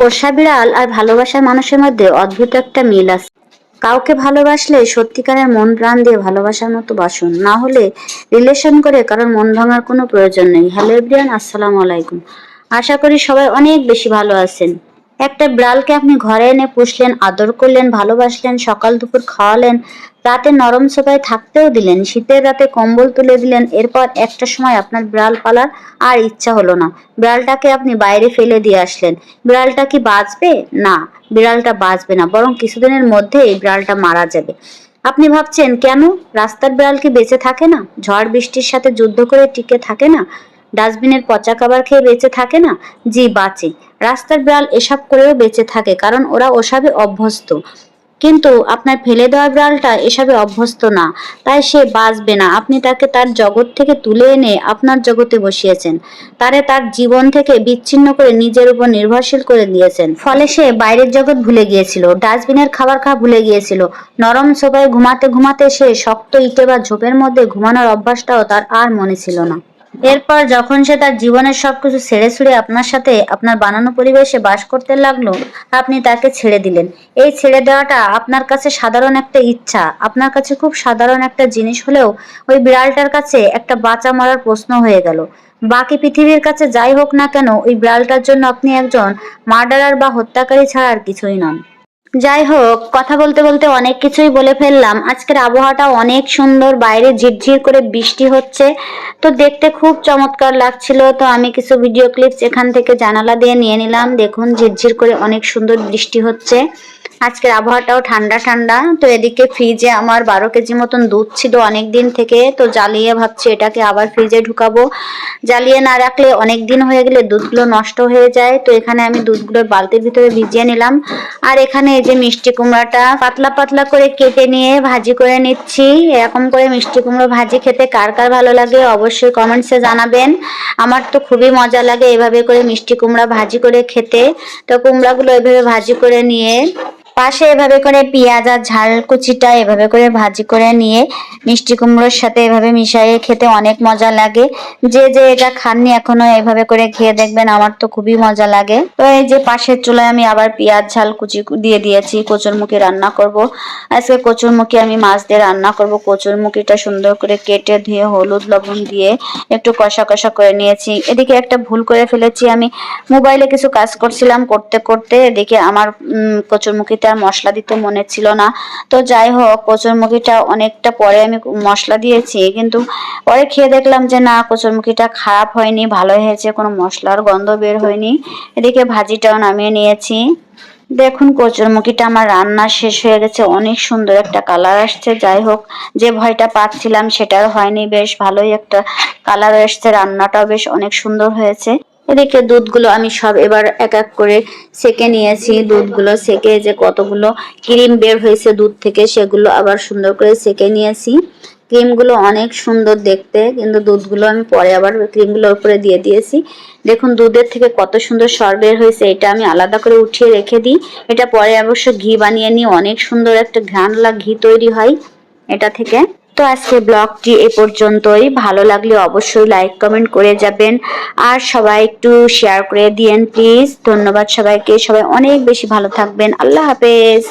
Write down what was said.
পোষা বিড়াল আর ভালোবাসার মানুষের মধ্যে অদ্ভুত একটা মিল আছে। কাউকে ভালোবাসলে সত্যিকারের মন প্রাণ দিয়ে ভালোবাসার মতো বাসুন। না হলে রিলেশন করে কারণ মন ভাঙার কোনো প্রয়োজন নেই। হ্যালো এভরিয়ান আসসালামু আলাইকুম। আশা করি সবাই অনেক বেশি ভালো আছেন। একটা বিড়ালকে আপনি ঘরে এনে পুষলেন, আদর করলেন, ভালোবাসলেন, সকাল দুপুর খাওয়ালেন রাতে নরম সোফায় থাকতেও দিলেন, শীতের রাতে কম্বল তুলে দিলেন, এরপর একটা সময় আপনার বিড়াল পালার আর ইচ্ছা হলো না। বিড়ালটাকে আপনি বাইরে ফেলে দিয়ে আসলেন। বিড়ালটা কি বাঁচবে? না, বিড়ালটা বাঁচবে না, বরং কিছুদিনের মধ্যে এই বিড়ালটা মারা যাবে। আপনি ভাবছেন, কেন? রাস্তার বিড়াল কি বেঁচে থাকে না? ঝড় বৃষ্টির সাথে যুদ্ধ করে টিকে থাকে না? ডাস্টবিনের পচা খাবার খেয়ে বেঁচে থাকে না? জি, বাঁচে। রাস্তার বিড়াল এসব করেও বেঁচে থাকে, কারণ ওরা ওসবে অভ্যস্ত। কিন্তু আপনার ফেলে দেওয়া বিড়ালটা এসবে অভ্যস্ত না, তাই সে বাঁচবে না। আপনি তাকে তার জগৎ থেকে তুলে এনে আপনার জগতে বসিয়েছেন। তারে তার জীবন থেকে বিচ্ছিন্ন করে নিজের উপর নির্ভরশীল করে দিয়েছেন। ফলে সে বাইরের জগৎ ভুলে গিয়েছিল, ডাস্টবিনের খাবার খাওয়া ভুলে গিয়েছিল। নরম সোফায় ঘুমাতে ঘুমাতে সে শক্ত ইটে বা ঝোপের মধ্যে ঘুমানোর অভ্যাসটাও তার আর মনে ছিল না। এরপর যখন সে তার জীবনের সবকিছু ছেড়ে ছুড়ে আপনার সাথে আপনার বানানো পরিবেশে বাস করতে লাগল, আপনি তাকে ছেড়ে দিলেন। এই ছেড়ে দেওয়াটা আপনার কাছে সাধারণ একটা ইচ্ছা। আপনার কাছে খুব সাধারণ একটা জিনিস হলেও ওই বিড়ালটার কাছে একটা বাঁচা মরার প্রশ্ন হয়ে গেল। বাকি পৃথিবীর কাছে যাই হোক না কেন, ওই বিড়ালটার জন্য আপনি একজন মার্ডারার বা হত্যাকারী ছাড়া আর কিছুই নন। যাই হোক, কথা বলতে বলতে অনেক কিছুই বলে ফেললাম। আজকের আবহাওয়াটা অনেক সুন্দর, বাইরে ঝিরঝির করে বৃষ্টি হচ্ছে। তো দেখতে খুব চমৎকার লাগছিল। তো আমি কিছু ভিডিও ক্লিপস এখান থেকে জানালা দিয়ে নিয়ে নিলাম। দেখুন, ঝিরঝির করে অনেক সুন্দর বৃষ্টি হচ্ছে। আজকের আবহাওয়াটাও ঠান্ডা ঠান্ডা। তো এদিকে ফ্রিজে আমার বারো কেজি মতন দুধ ছিল অনেক দিন থেকে। তো জ্বালিয়ে ভাবছি এটাকে আবার ফ্রিজে ঢুকাবো। জ্বালিয়ে না রাখলে অনেক দিন হয়ে গেলে দুধগুলো নষ্ট হয়ে যায়। তো এখানে আমি দুধগুলো বালতির ভিতরে ভিজিয়ে নিলাম। আর এখানে এই যে মিষ্টি কুমড়াটা পাতলা পাতলা করে কেটে নিয়ে ভাজি করে নিচ্ছি। এরকম করে মিষ্টি কুমড়ো ভাজি খেতে কার কার ভালো লাগে অবশ্যই কমেন্টসে জানাবেন। আমার তো খুবই মজা লাগে এভাবে করে মিষ্টি কুমড়া ভাজি করে খেতে। তো কুমড়াগুলো এভাবে ভাজি করে নিয়ে পাশে এভাবে করে পেঁয়াজ আর ঝাল কুচিটা এভাবে করে ভাজি করে নিয়ে মিষ্টি কুমড়োর সাথে এভাবে মিশিয়ে খেতে অনেক মজা লাগে। যে যে এটা খাননি এখনও এভাবে করে খেয়ে দেখবেন, আমার তো খুবই মজা লাগে। তো এই যে পাশের চুলায় আমি আবার পেঁয়াজ, ঝাল, কুচি দিয়ে দিয়েছি, কচুরমুখী রান্না করব। আজকে কচুরমুখী আমি মাছ দিয়ে রান্না করব। কচুরমুখীটা সুন্দর করে কেটে ধুয়ে হলুদ, লবণ দিয়ে একটু কষা কষা করে নিয়েছি। এদিকে একটা ভুল করে ফেলেছি, আমি মোবাইলে কিছু কাজ করছিলাম করতে করতে এদিকে আমার কচুরমুখীতে আর মশলা দিতে মনে ছিল না। তো যাই হোক, কচুরমুখিটা অনেকটা পরে আমি মশলা দিয়েছি, কিন্তু পরে খেয়ে দেখলাম যে না, কচুরমুখিটা খারাপ হয়নি, ভালো হয়েছে, কোনো মশলার গন্ধ বের হয়নি। এদিকে ভাজিটাও নামিয়ে নিয়েছি। দেখুন, কচুরমুখিটা আমার রান্না শেষ হয়ে গেছে, অনেক সুন্দর একটা কালার আসছে। যাই হোক, যে ভয়টা পাচ্ছিলাম সেটার হয়নি, বেশ ভালোই একটা কালার এসছে রান্নাটাও বেশ অনেক সুন্দর হয়েছে। এদিকে দুধগুলো আমি সব এবার এক এক করে সেকে নিয়েছি। দুধগুলো সেকে যে কতগুলো ক্রিম বের হয়েছে দুধ থেকে সেগুলো আবার সুন্দর করে সেকে নিয়েছি। ক্রিমগুলো অনেক সুন্দর দেখতে, কিন্তু দুধগুলো আমি পরে আবার ক্রিমগুলোর উপরে দিয়ে দিয়েছি। দেখুন দুধের থেকে কত সুন্দর সর বের হয়েছে, এটা আমি আলাদা করে উঠিয়ে রেখে দিই। এটা পরে অবশ্য ঘি বানিয়ে নিই অনেক সুন্দর একটা ঘ্রানলা ঘি তৈরি হয় এটা থেকে। তো আজকে ব্লগটি এ পর্যন্তই। ভালো লাগলে অবশ্যই লাইক কমেন্ট করে যাবেন। আর সবাই একটু শেয়ার করে দিয়েন প্লিজ ধন্যবাদ সবাইকে। সবাই অনেক বেশি ভালো থাকবেন। আল্লাহ হাফেজ।